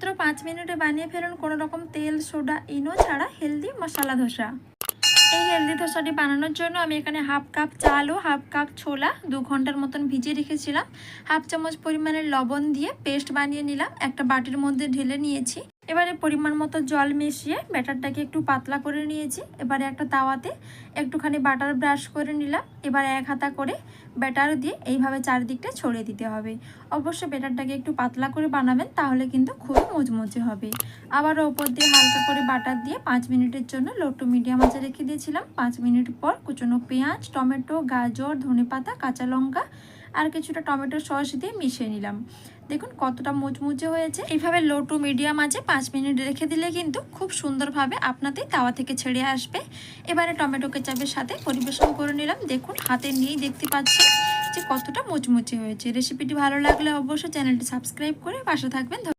মাত্র পাঁচ মিনিটে বানিয়ে ফেলুন কোনো রকম তেল, সোডা, ইনো ছাড়া হেলদি মশলা ধোসা। এই হেলদি ধোসাটি বানানোর জন্য আমি এখানে হাফ কাপ চাল ও হাফ কাপ ছোলা দু ঘণ্টার মতন ভিজিয়ে রেখেছিলাম। হাফ চামচ পরিমাণের লবণ দিয়ে পেস্ট বানিয়ে নিলাম। একটা বাটির মধ্যে ঢেলে নিয়েছি। এবারে পরিমাণ মতো জল মিশিয়ে ব্যাটারটাকে একটু পাতলা করে নিয়েছি। এবারে একটা তাওয়াতে একটুখানি বাটার ব্রাশ করে নিলাম। এবার এক হাতা করে ব্যাটার দিয়ে এইভাবে চারিদিকটা ছড়িয়ে দিতে হবে। অবশ্যই ব্যাটারটাকে একটু পাতলা করে বানাবেন, তাহলে কিন্তু খুব মুচমুচে হবে। আবার ওপর দিয়ে হালকা করে বাটার দিয়ে পাঁচ মিনিটের জন্য লো টু মিডিয়াম আঁচে রেখে দিয়েছিলাম। পাঁচ মিনিট পর কুচনো পেঁয়াজ, টমেটো, গাজর, ধনেপাতা, কাঁচা লঙ্কা আর কিছুটা টমেটো সস দিয়ে মিশিয়ে নিলাম। দেখুন কতটা মুচমুচে হয়েছে। এইভাবে লো টু মিডিয়াম আছে, পাঁচ মিনিট রেখে দিলে কিন্তু খুব সুন্দরভাবে আপনাদের তাওয়া থেকে ছেড়ে আসবে। এবারে টমেটো কেচাপের সাথে পরিবেশন করে নিলাম। দেখুন হাতে নিয়েই দেখতে পাচ্ছি যে কতটা মুচমুচে হয়েছে। রেসিপিটি ভালো লাগলে অবশ্যই চ্যানেলটি সাবস্ক্রাইব করে পাশে থাকবেন।